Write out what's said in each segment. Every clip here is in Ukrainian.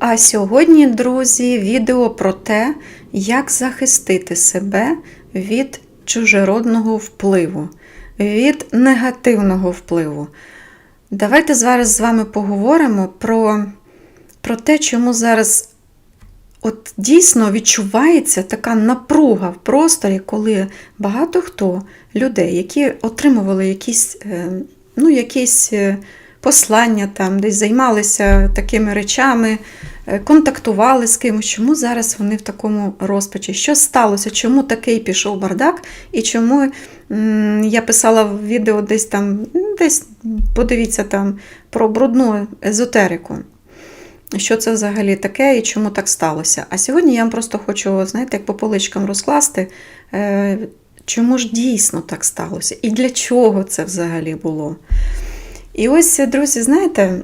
А сьогодні, друзі, відео про те, як захистити себе від чужеродного впливу, від негативного впливу. Давайте зараз з вами поговоримо про, про те, чому зараз от дійсно відчувається така напруга в просторі, коли багато хто людей, які отримували якісь, е, ну, якісь е, послання, там, десь займалися такими речами, контактували з кимось, чому зараз вони в такому розпачі? Що сталося? Чому такий пішов бардак? І чому я писала в відео десь там, десь подивіться там про брудну езотерику. Що це взагалі таке і чому так сталося? А сьогодні я вам просто хочу, знаєте, як по поличкам розкласти, е, чому ж дійсно так сталося і для чого це взагалі було. І ось, друзі, знаєте,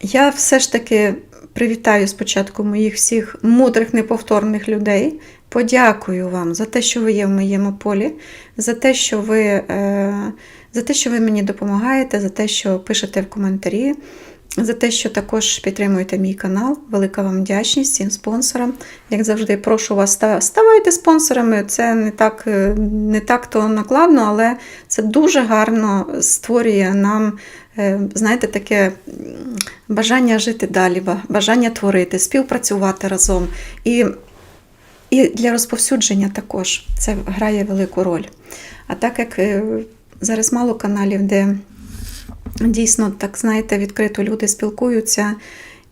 я все ж таки привітаю спочатку моїх всіх мудрих, неповторних людей. Подякую вам за те, що ви є в моєму полі, за те, що ви, е, за те, що ви мені допомагаєте, за те, що пишете в коментарі, за те, що також підтримуєте мій канал. Велика вам вдячність всім спонсорам. Як завжди, прошу вас, ставайте спонсорами. Це не так, е, не так то накладно, але це дуже гарно створює нам, е, знаєте, таке бажання жити далі, бажання творити, співпрацювати разом. І, і для розповсюдження також це грає велику роль. А так як е, зараз мало каналів, де дійсно, так знаєте, відкрито люди спілкуються,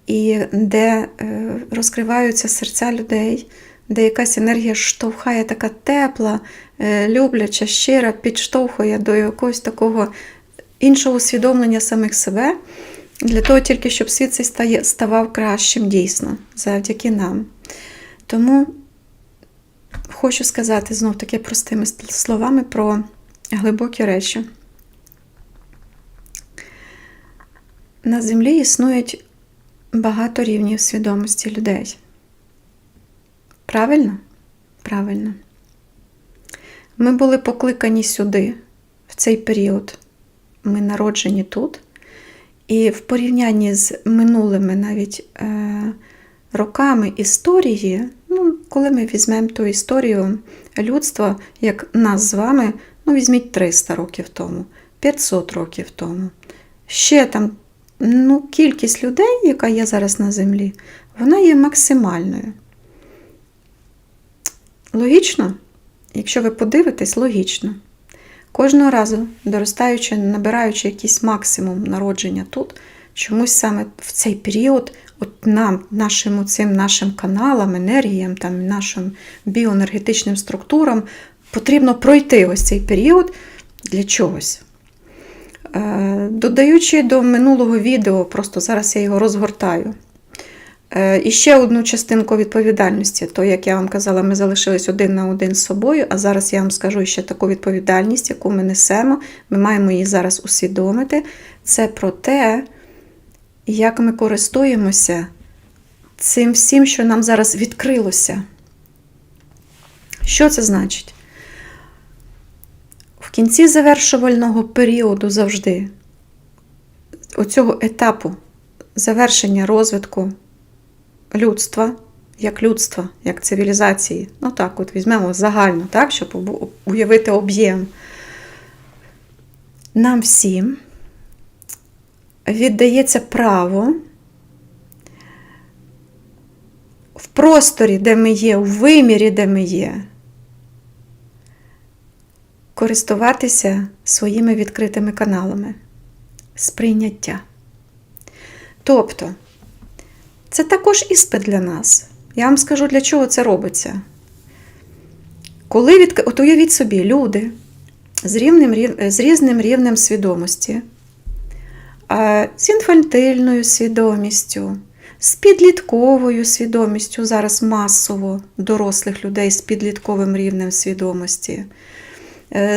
і де е, розкриваються серця людей, де якась енергія штовхає така тепла, е, любляча, щира, підштовхує до якогось такого іншого усвідомлення самих себе, для того тільки, щоб світ цей ставав кращим дійсно, завдяки нам. Тому хочу сказати знов таки простими словами про глибокі речі. На землі існують багато рівнів свідомості людей. Правильно? Правильно. Ми були покликані сюди, в цей період. Ми народжені тут. І в порівнянні з минулими навіть е, роками історії, ну, коли ми візьмемо ту історію людства, як нас з вами, ну, візьміть 300 років тому, 500 років тому. Ще там ну, кількість людей, яка є зараз на землі, вона є максимальною. Логічно, якщо ви подивитесь, логічно. Кожного разу, доростаючи, набираючи якийсь максимум народження тут, чомусь саме в цей період, от нам, нашим, цим нашим каналам, енергіям, там, нашим біоенергетичним структурам потрібно пройти ось цей період для чогось. Е, Додаючи до минулого відео, просто зараз я його розгортаю. Е, І ще одну частинку відповідальності. То, як я вам казала, ми залишились один на один з собою, а зараз я вам скажу ще таку відповідальність, яку ми несемо. Ми маємо її зараз усвідомити. Це про те, як ми користуємося цим всім, що нам зараз відкрилося. Що це значить? В кінці завершувального періоду завжди, оцього етапу завершення розвитку людства, як людства, як цивілізації, ну так, от візьмемо загально, так, щоб уявити об'єм, нам всім віддається право в просторі, де ми є, у вимірі, де ми є, користуватися своїми відкритими каналами сприйняття. Тобто, це також іспит для нас. Я вам скажу, для чого це робиться. Коли від... От уявіть собі, люди з, рівним, з різним рівнем свідомості, з інфантильною свідомістю, з підлітковою свідомістю, зараз масово дорослих людей з підлітковим рівнем свідомості,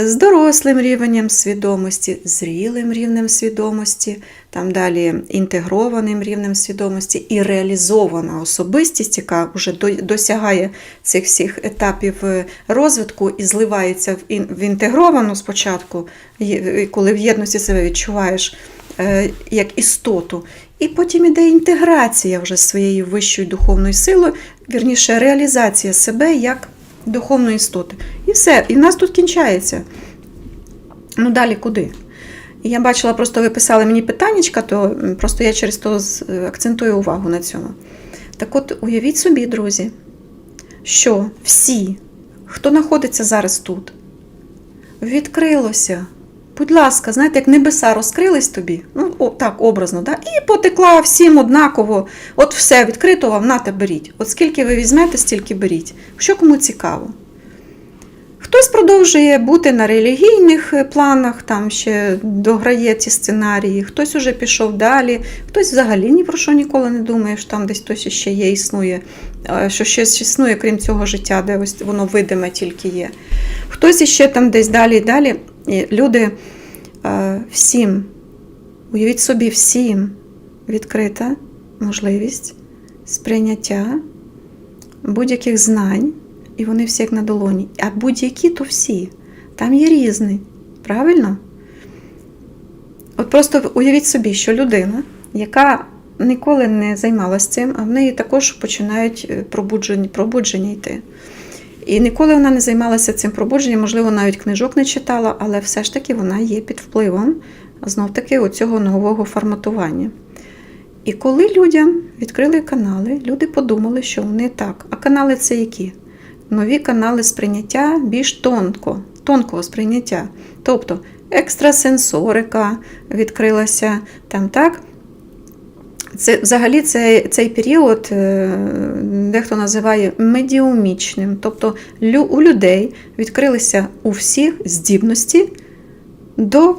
з дорослим рівнем свідомості, зрілим рівнем свідомості, там далі інтегрованим рівнем свідомості і реалізована особистість, яка вже досягає цих всіх етапів е, розвитку і зливається в інтегровану спочатку, коли в єдності себе відчуваєш е, як істоту. І потім іде інтеграція вже своєю вищою духовною силою, вірніше, реалізація себе як духовної істоти. І все. І в нас тут кінчається. Ну, далі куди? Я бачила, просто ви писали мені питаннячка, то просто я через то е, акцентую увагу на цьому. Так от, уявіть собі, друзі, що всі, хто знаходиться зараз тут, відкрилося. Будь ласка, знаєте, як небеса розкрились тобі, ну о, так образно, да? і потекла всім однаково. От все відкрито вам, нате беріть. От скільки ви візьмете, стільки беріть. Що кому цікаво. Хтось продовжує бути на релігійних е, планах, там ще дограє ці сценарії, хтось уже пішов далі, хтось взагалі ні про що ніколи не думає, що там десь хтось ще є, існує, е, що щось існує, крім цього життя, де ось воно видиме тільки є. Хтось іще там десь далі і далі. І люди е, всім, уявіть собі, всім відкрита можливість сприйняття будь-яких знань, і вони всі як на долоні. А будь-які то всі. Там є різні. Правильно? От просто уявіть собі, що людина, яка ніколи не займалася цим, а в неї також починають е, пробудження, пробудження йти. І ніколи вона не займалася цим пробудженням, можливо, навіть книжок не читала, але все ж таки вона є під впливом знов-таки оцього нового форматування. І коли людям відкрили канали, люди подумали, що вони так. А канали це які? Нові канали сприйняття більш тонко, тонкого сприйняття. Тобто екстрасенсорика відкрилася там так. Це, взагалі цей, цей період е, дехто називає медіумічним. Тобто у людей відкрилися у всіх здібності до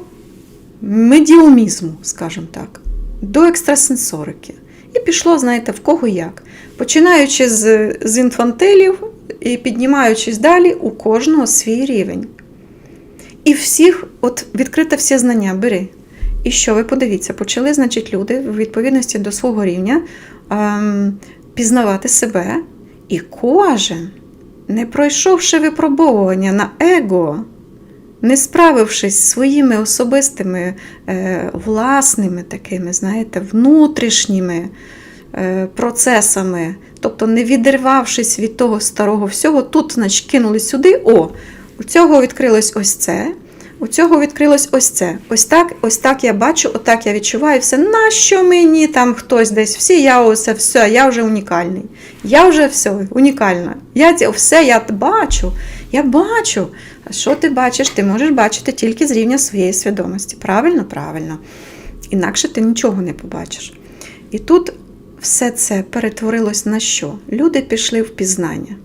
медіумізму, скажімо так, до екстрасенсорики. І пішло, знаєте, в кого як. Починаючи з, з інфантилів і піднімаючись далі, у кожного свій рівень. І всіх, от відкрите всі знання, бери. І що ви подивіться, почали, значить, люди в відповідності до свого рівня ем, пізнавати себе, і кожен, не пройшовши випробовування на его, не справившись своїми особистими е, власними такими, знаєте, внутрішніми процесами, тобто не відривавшись від того старого всього, тут, значить, кинули сюди, о, у цього відкрилось ось це. У цього відкрилось ось це. Ось так, ось так я бачу, отак я відчуваю все. Нащо мені там хтось десь? Всі, я ось все, я вже унікальний. Я вже все, унікальна. Я це все я бачу. Я бачу. А що ти бачиш? Ти можеш бачити тільки з рівня своєї свідомості. Правильно? Правильно. Інакше ти нічого не побачиш. І тут все це перетворилось на що? Люди пішли в пізнання.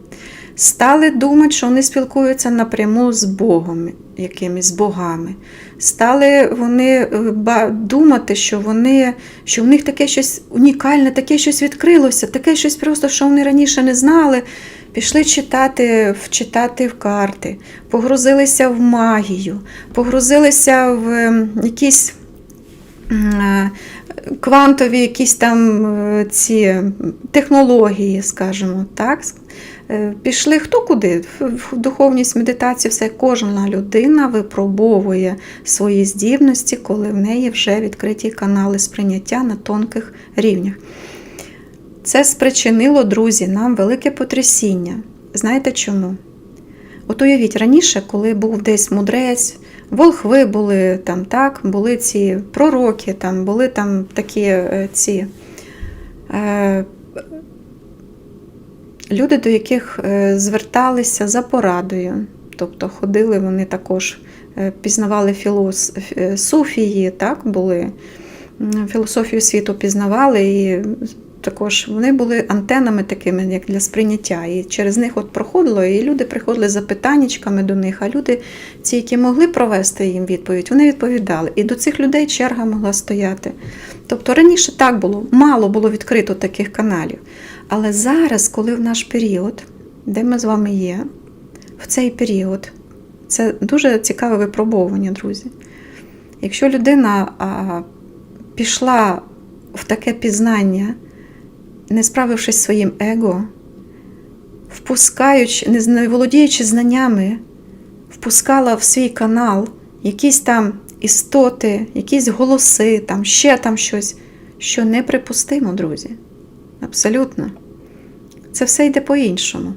Стали думати, що вони спілкуються напряму з Богом, якимись богами. Стали вони е, думати, що вони, що в них таке щось унікальне, таке щось відкрилося, таке щось просто, що вони раніше не знали. Пішли читати, вчитати в карти, погрузилися в магію, погрузилися в якісь е, квантові якісь там е, ці технології, скажімо так. Е, Пішли хто куди? В- духовність, медитацію, все кожна людина випробовує свої здібності, коли в неї вже відкриті канали сприйняття на тонких рівнях. Це спричинило, друзі, нам велике потрясіння. Знаєте чому? От уявіть, раніше, коли був десь мудрець, волхви були там, так, були ці пророки, там, були там такі е, ці е, люди, до яких е, зверталися за порадою. Тобто ходили вони також, е, пізнавали філос... суфії, так, були, філософію світу пізнавали, і також вони були антенами такими, як для сприйняття. І через них от проходило, і люди приходили з запитаннячками до них, а люди, ці, які могли провести їм відповідь, вони відповідали. І до цих людей черга могла стояти. Тобто раніше так було, мало було відкрито таких каналів. Але зараз, коли в наш період, де ми з вами є, в цей період, це дуже цікаве випробовування, друзі. Якщо людина а, пішла в таке пізнання, не справившись своїм его, впускаючи, не володіючи знаннями, впускала в свій канал якісь там істоти, якісь голоси, там, ще там щось, що неприпустимо, друзі. Абсолютно. Це все йде по-іншому.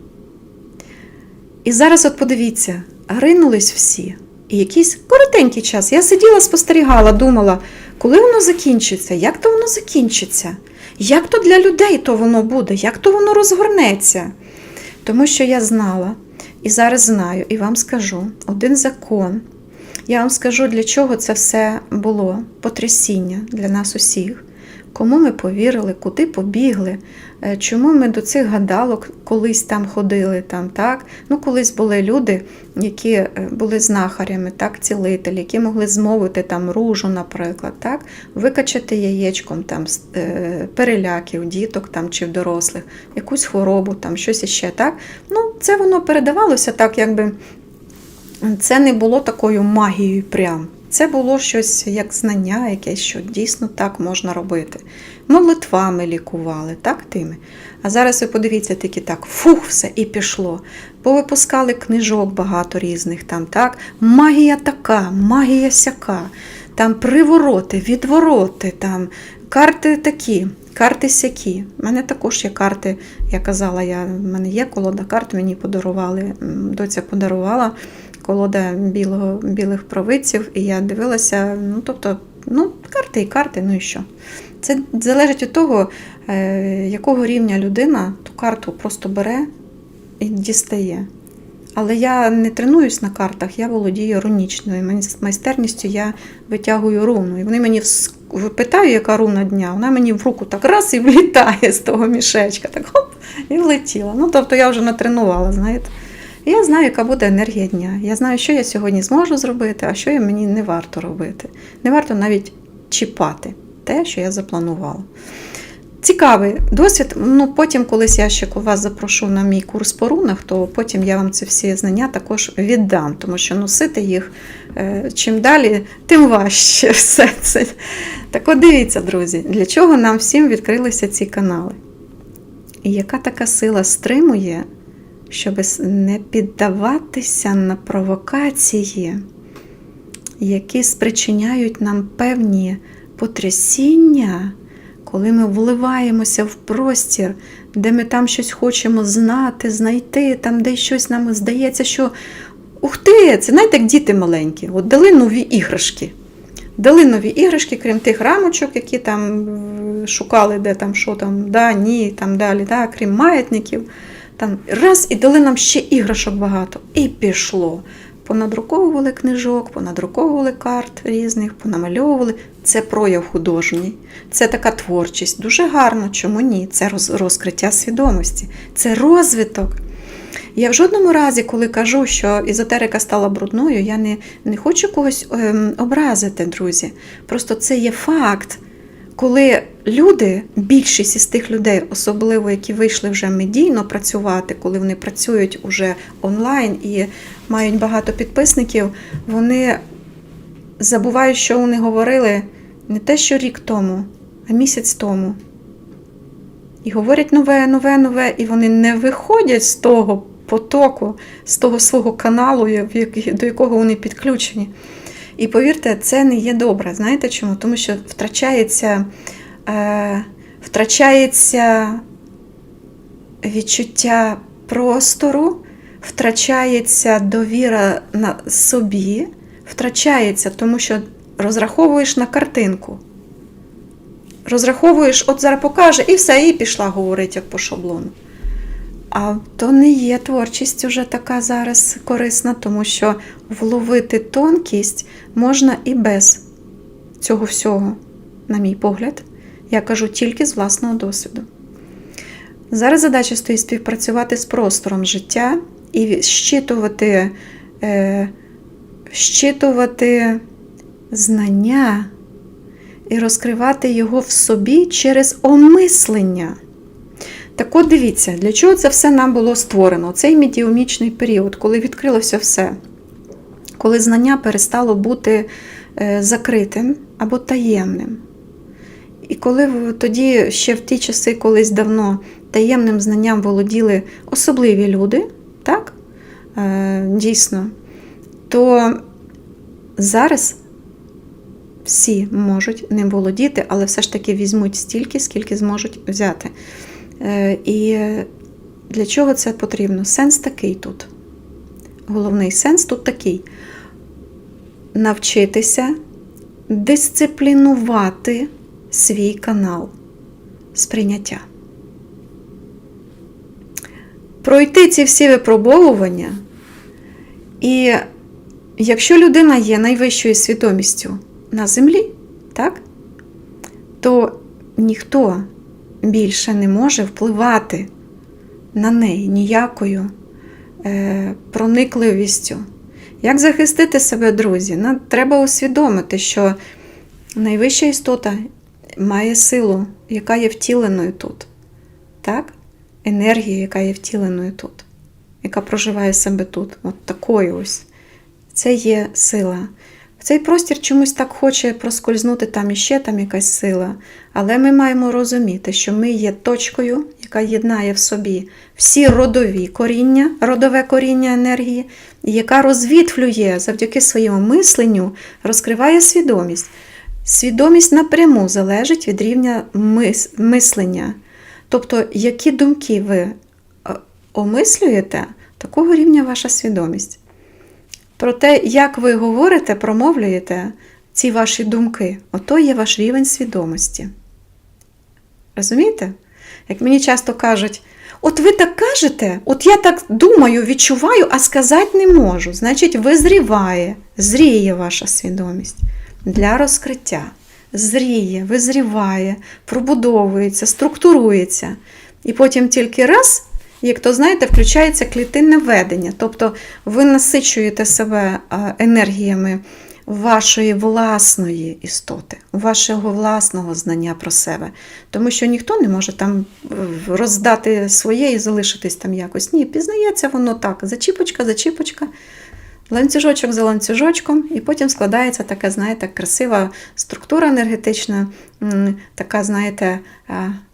І зараз, от подивіться, ринулись всі. І якийсь коротенький час. Я сиділа, спостерігала, думала, коли воно закінчиться, як то воно закінчиться, як то для людей то воно буде, як то воно розгорнеться. Тому що я знала і зараз знаю, і вам скажу один закон. Я вам скажу, для чого це все було потрясіння для нас усіх. Кому ми повірили, куди побігли, чому ми до цих гадалок колись там ходили, там, так? Ну, колись були люди, які е, були знахарями, так, цілителі, які могли змовити там ружу, наприклад, так, викачати яєчком там, е, переляків, діток там, чи в дорослих, якусь хворобу, там, щось іще. Так? Ну, це воно передавалося так, якби це не було такою магією прям. Це було щось як знання, якесь, що дійсно так можна робити. Молитвами лікували, так тими. А зараз ви подивіться, тільки так, фух, все і пішло. Повипускали книжок багато різних там, так? Магія така, магія сяка, там привороти, відвороти, там карти такі, карти сякі. У мене також є карти, я казала, я, в мене є колода карт, мені подарували, доця подарувала колода білого, білих провидців, і я дивилася, ну тобто, ну, карти і карти, ну і що. Це залежить від того, е, якого рівня людина ту карту просто бере і дістає. Але я не тренуюсь на картах, я володію рунічною майс- майстерністю, я витягую руну. І вони мені питаю, яка руна дня, вона мені в руку так раз і влітає з того мішечка, так хоп, і влетіла. Ну, тобто я вже натренувала, знаєте. І Я знаю, яка буде енергія дня. Я знаю, що я сьогодні зможу зробити, а що мені не варто робити. Не варто навіть чіпати те, що я запланувала. Цікавий досвід. Ну, потім, колись я ще вас запрошу на мій курс по рунах, то потім я вам ці всі знання також віддам, тому що носити їх е, чим далі, тим важче все це. Так от дивіться, друзі, для чого нам всім відкрилися ці канали? І яка така сила стримує, щоб не піддаватися на провокації, які спричиняють нам певні потрясіння, коли ми вливаємося в простір, де ми там щось хочемо знати, знайти, там де щось нам здається, що ух ти, це знаєте, як діти маленькі, от дали нові іграшки. Дали нові іграшки, крім тих рамочок, які там шукали, де там, що там, да, ні, там далі, да, крім маятників. Там раз і дали нам ще іграшок багато. І пішло. Понадруковували книжок, понадруковували карт різних, понамальовували. Це прояв художній, це така творчість. Дуже гарно, чому ні? Це роз- розкриття свідомості, це розвиток. Я в жодному разі, коли кажу, що езотерика стала брудною, я не, не хочу когось ем, образити, друзі. Просто це є факт, коли люди, більшість із тих людей, особливо які вийшли вже медійно працювати, коли вони працюють уже онлайн і мають багато підписників, вони забувають, що вони говорили не те, що рік тому, а місяць тому. І говорять нове, нове, нове, і вони не виходять з того потоку, з того свого каналу, до якого вони підключені. І повірте, це не є добре. Знаєте чому? Тому що втрачається, е, втрачається відчуття простору, втрачається довіра на собі, втрачається, тому що розраховуєш на картинку. Розраховуєш, от зараз покаже, і все, і пішла говорити як по шаблону. А то не є творчість уже така зараз корисна, тому що вловити тонкість можна і без цього всього, на мій погляд. Я кажу тільки з власного досвіду. Зараз задача стоїть співпрацювати з простором життя і щитувати, е, щитувати знання і розкривати його в собі через омислення. Так от дивіться, для чого це все нам було створено? Цей медіумічний період, коли відкрилося все, коли знання перестало бути е, закритим або таємним. І коли тоді, ще в ті часи, колись давно, таємним знанням володіли особливі люди, так? Е, дійсно, то зараз всі можуть не володіти, але все ж таки візьмуть стільки, скільки зможуть взяти. Е, І для чого це потрібно? Сенс такий тут. Головний сенс тут такий: навчитися дисциплінувати свій канал сприйняття. Пройти ці всі випробовування, і якщо людина є найвищою свідомістю на землі, так, то ніхто більше не може впливати на неї ніякою е, проникливістю. Як захистити себе, друзі? Ну, треба усвідомити, що найвища істота має силу, яка є втіленою тут. Так? Енергія, яка є втіленою тут, яка проживає себе тут. От такою ось. Це є сила. В цей простір чомусь так хоче проскользнути там іще там якась сила. Але ми маємо розуміти, що ми є точкою, яка єднає в собі всі родові коріння, родове коріння енергії, яка розвітвлює завдяки своєму мисленню, розкриває свідомість. Свідомість напряму залежить від рівня мис- мислення. Тобто, які думки ви е, омислюєте, такого рівня ваша свідомість. Про те, як ви говорите, промовлюєте ці ваші думки, ото є ваш рівень свідомості. Розумієте? Як мені часто кажуть, от ви так кажете, от я так думаю, відчуваю, а сказати не можу. Значить, визріває, зріє ваша свідомість для розкриття. Зріє, визріває, пробудовується, структурується. І потім тільки раз, як то знаєте, включається клітинне ведення. Тобто ви насичуєте себе енергіями вашої власної істоти, вашого власного знання про себе. Тому що ніхто не може там е, роздати своє і залишитись там якось. Ні, пізнається воно так, зачіпочка, зачіпочка. Ланцюжочок за ланцюжочком, і потім складається така, знаєте, красива структура енергетична, така, знаєте,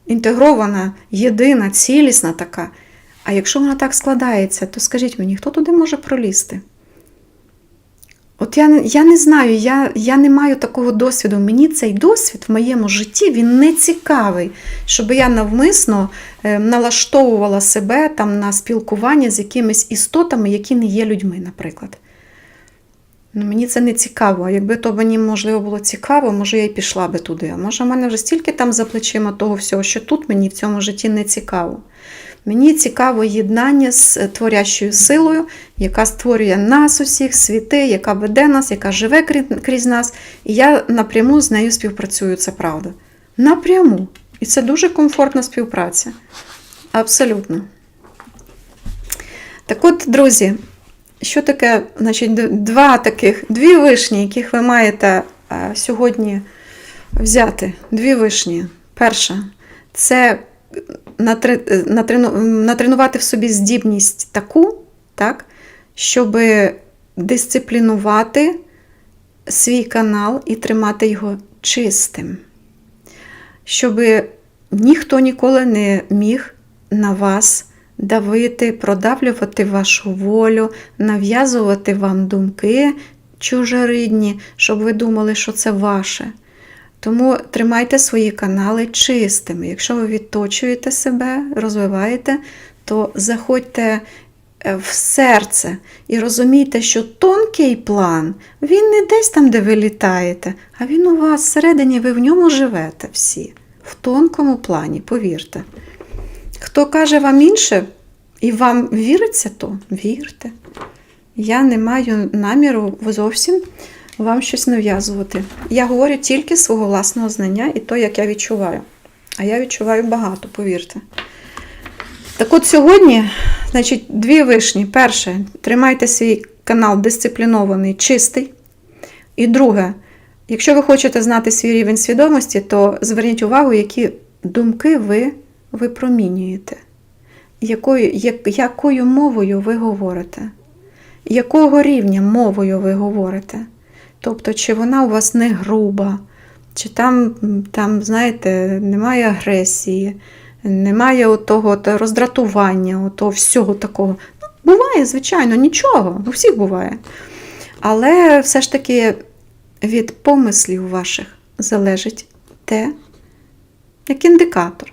інтегрована, єдина, цілісна така. А якщо вона так складається, то скажіть мені, хто туди може пролізти? От я, я не знаю, я, я не маю такого досвіду. Мені цей досвід в моєму житті він не цікавий, щоб я навмисно е, налаштовувала себе там на спілкування з якимись істотами, які не є людьми, наприклад. Ну, мені це не цікаво. Якби то мені можливо було цікаво, може я й пішла би туди. А може, в мене вже стільки там за плечима того всього, що тут мені в цьому житті не цікаво. Мені цікаво єднання з е, творящою силою, яка створює нас усіх, світи, яка веде нас, яка живе крізь нас. І я напряму з нею співпрацюю, це правда. Напряму. І це дуже комфортна співпраця. Абсолютно. Так от, друзі, що таке, значить, два таких, дві вишні, яких ви маєте е, сьогодні взяти. Дві вишні. Перша це натренувати в собі здібність таку, так, щоб дисциплінувати свій канал і тримати його чистим. Щоб ніхто ніколи не міг на вас давити, продавлювати вашу волю, нав'язувати вам думки чужорідні, щоб ви думали, що це ваше. Тому тримайте свої канали чистими. Якщо ви відточуєте себе, розвиваєте, то заходьте е, в серце і розумійте, що тонкий план, він не десь там, де ви літаєте, а він у вас всередині, ви в ньому живете всі. В тонкому плані, повірте. Хто каже вам інше, і вам віриться, то вірте. Я не маю наміру зовсім вам щось нав'язувати. Я говорю тільки свого власного знання і то, як я відчуваю. А я відчуваю багато, повірте. Так от сьогодні, значить, дві вишні. Перше, тримайте свій канал дисциплінований, чистий. І друге, якщо ви хочете знати свій рівень свідомості, то зверніть увагу, які думки ви випромінюєте, якою, як, якою мовою ви говорите, якого рівня мовою ви говорите. Тобто, чи вона у вас не груба, чи там, там знаєте, немає агресії, немає отого та роздратування, отого всього такого. Ну, буває, звичайно, нічого, у всіх буває. Але все ж таки від помислів ваших залежить те, як індикатор,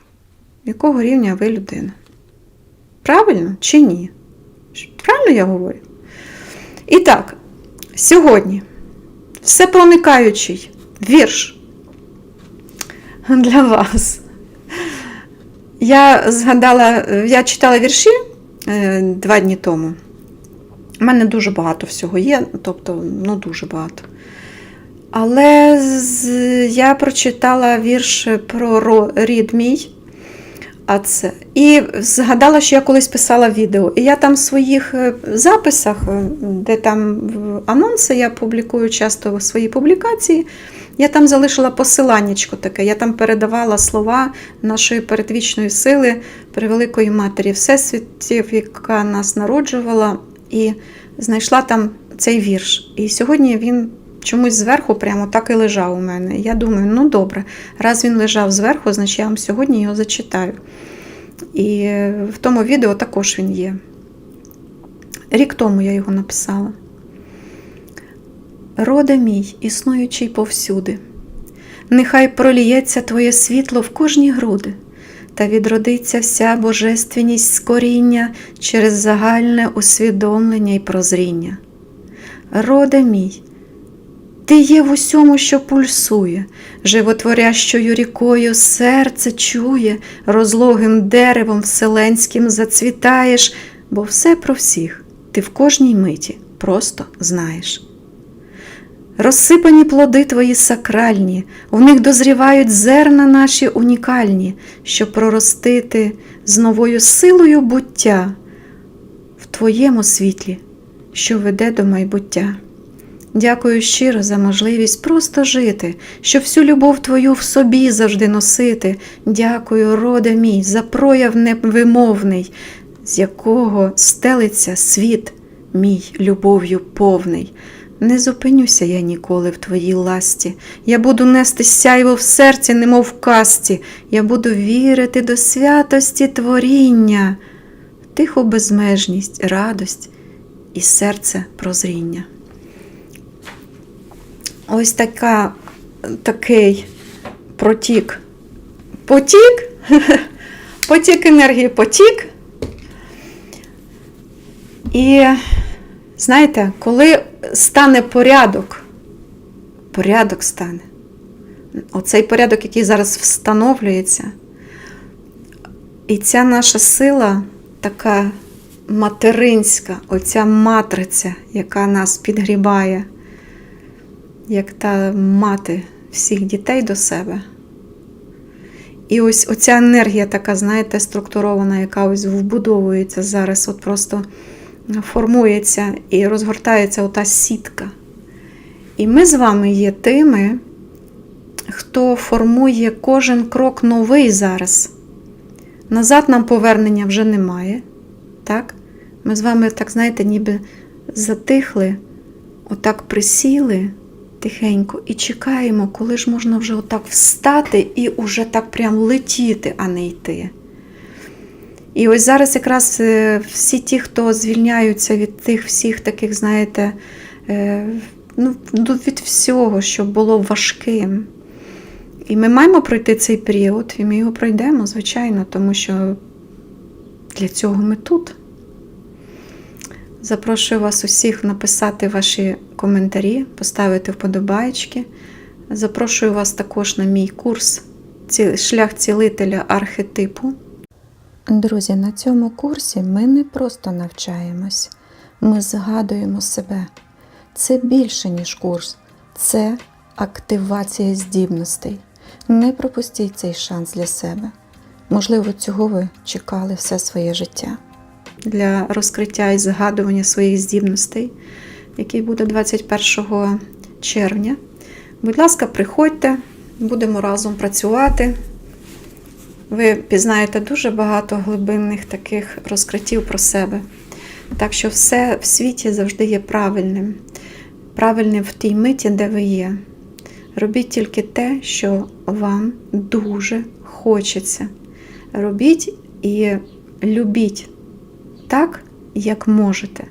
якого рівня ви людина. Правильно чи ні? Правильно я говорю? І так, сьогодні всепроникаючий вірш для вас. Я згадала, я читала вірші е, два дні тому. У мене дуже багато всього є, тобто, ну дуже багато. Але я прочитала вірш про рід мій. А це. І згадала, що я колись писала відео. І я там в своїх е, записах, е, де там анонси, я публікую часто свої публікації. Я там залишила посиланнячко таке. Я там передавала слова нашої передвічної сили, превеликої матері Всесвітів, яка нас народжувала, і знайшла там цей вірш. І сьогодні він чомусь зверху прямо так і лежав у мене. Я думаю, ну добре, раз він лежав зверху, значить я вам сьогодні його зачитаю. І в тому відео також він є. Рік тому я його написала. Роде мій, існуючий повсюди, нехай проліється твоє світло в кожні груди, та відродиться вся божественність з коріння через загальне усвідомлення і прозріння. Роде мій, ти є в усьому, що пульсує, животворящою рікою серце чує, розлогим деревом вселенським зацвітаєш, бо все про всіх ти в кожній миті просто знаєш. Розсипані плоди твої сакральні, в них дозрівають зерна наші унікальні, щоб проростити з новою силою буття в твоєму світлі, що веде до майбуття. Дякую щиро за можливість просто жити, щоб всю любов твою в собі завжди носити. Дякую, роде мій, за прояв невимовний, з якого стелиться світ мій любов'ю повний. Не зупинюся я ніколи в твоїй ласті. Я буду нести сяйво в серці, немов в касті. Я буду вірити до святості творіння, тиху безмежність, радость і серце прозріння. Ось така, такий протік. Потік, потік енергії, потік. І знаєте, коли стане порядок, порядок стане. Оцей порядок, який зараз встановлюється, і ця наша сила така материнська, оця матриця, яка нас підгрібає, як та мати всіх дітей до себе. І ось оця енергія така, знаєте, структурована, яка ось вбудовується зараз, от просто формується і розгортається ота сітка. І ми з вами є тими, хто формує кожен крок новий зараз. Назад нам повернення вже немає. Так? Ми з вами, так знаєте, ніби затихли, отак присіли тихенько і чекаємо, коли ж можна вже отак встати і уже так прям летіти, а не йти. І ось зараз якраз е, всі ті, хто звільняються від тих всіх таких, знаєте, е, ну, від всього, що було важким. І ми маємо пройти цей період, і ми його пройдемо, звичайно, тому що для цього ми тут. Запрошую вас усіх написати ваші коментарі, поставити вподобайки. Запрошую вас також на мій курс Шлях цілителя архетипу. Друзі, на цьому курсі ми не просто навчаємось, ми згадуємо себе. Це більше, ніж курс, це активація здібностей. Не пропустіть цей шанс для себе. Можливо, цього ви чекали все своє життя. Для розкриття і згадування своїх здібностей, який буде 21 червня. Будь ласка, приходьте, будемо разом працювати. Ви пізнаєте дуже багато глибинних таких розкриттів про себе. Так що все в світі завжди є правильним. Правильним в тій миті, де ви є. Робіть тільки те, що вам дуже хочеться. Робіть і любіть так, як можете.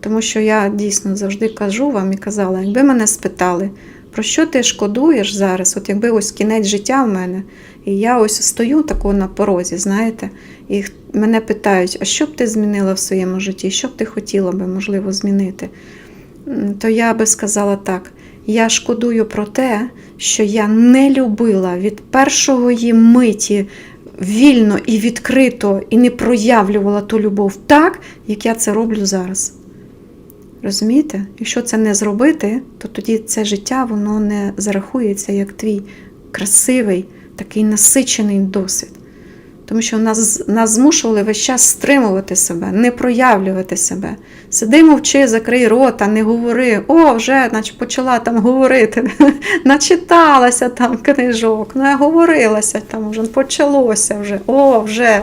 Тому що я дійсно завжди кажу вам і казала, якби мене спитали, Про що ти шкодуєш зараз? От якби ось кінець життя в мене, і я ось стою тако на порозі, знаєте, і мене питають, а що б ти змінила в своєму житті? Що б ти хотіла би, можливо, змінити? То я би сказала так: я шкодую про те, що я не любила від першої миті вільно і відкрито і не проявлювала ту любов так, як я це роблю зараз. Розумієте? Якщо це не зробити, то тоді це життя воно не зарахується як твій красивий, такий насичений досвід. Тому що нас, нас змушували весь час стримувати себе, не проявлювати себе. Сиди, мовчи, закрий рота, не говори. О, вже наче почала там говорити, начиталася там книжок, наговорилася там, вже почалося вже, о, вже.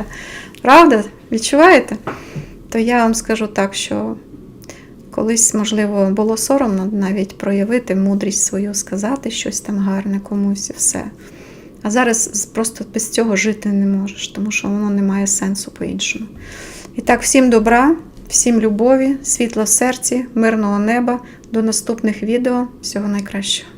Правда? Відчуваєте? То я вам скажу так, що колись, можливо, було соромно навіть проявити мудрість свою, сказати щось там гарне комусь і все. А зараз просто без цього жити не можеш, тому що воно не має сенсу по-іншому. І так, всім добра, всім любові, світла в серці, мирного неба. До наступних відео. Всього найкращого.